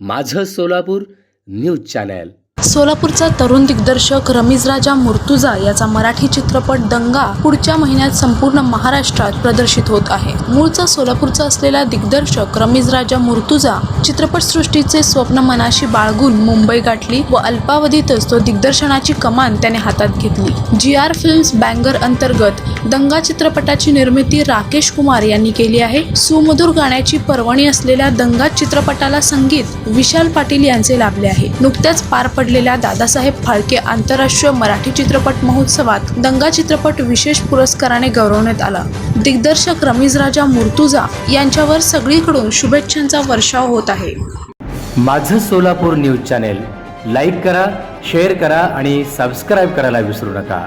माझं Solapur news channel. सोलापूरचा तरुण दिग्दर्शक रमीज राजा मुर्तुजा याचा मराठी चित्रपट दंगा पुढच्या महिन्यात संपूर्ण महाराष्ट्रात प्रदर्शित होत आहे. मूळचा सोलापूरचा असलेला दिग्दर्शक रमीज राजा मुर्तुजा चित्रपटसृष्टीचे स्वप्न मनाशी बाळगून मुंबई गाठली व अल्पावधीतच तो दिग्दर्शनाची कमान त्याने हातात घेतली. जी आर फिल्म्स बँगर अंतर्गत दंगा चित्रपटाची निर्मिती राकेश कुमार यांनी केली आहे. सुमधुर गाण्याची पर्वणी असलेल्या दंगा चित्रपटाला संगीत विशाल पाटील यांचे लाभले आहे. नुकत्याच पार पडलेल्या दादासाहेब फाळके आंतरराष्ट्रीय मराठी चित्रपट महोत्सवात दंगा चित्रपट विशेष पुरस्काराने गौरवण्यात आला. दिग्दर्शक रमीज राजा मुर्तुजा यांच्यावर सगळीकडून शुभेच्छांचा वर्षाव होत आहे. माझं सोलापूर न्यूज चॅनेल लाईक करा शेअर करा आणि सबस्क्राईब करायला विसरू नका.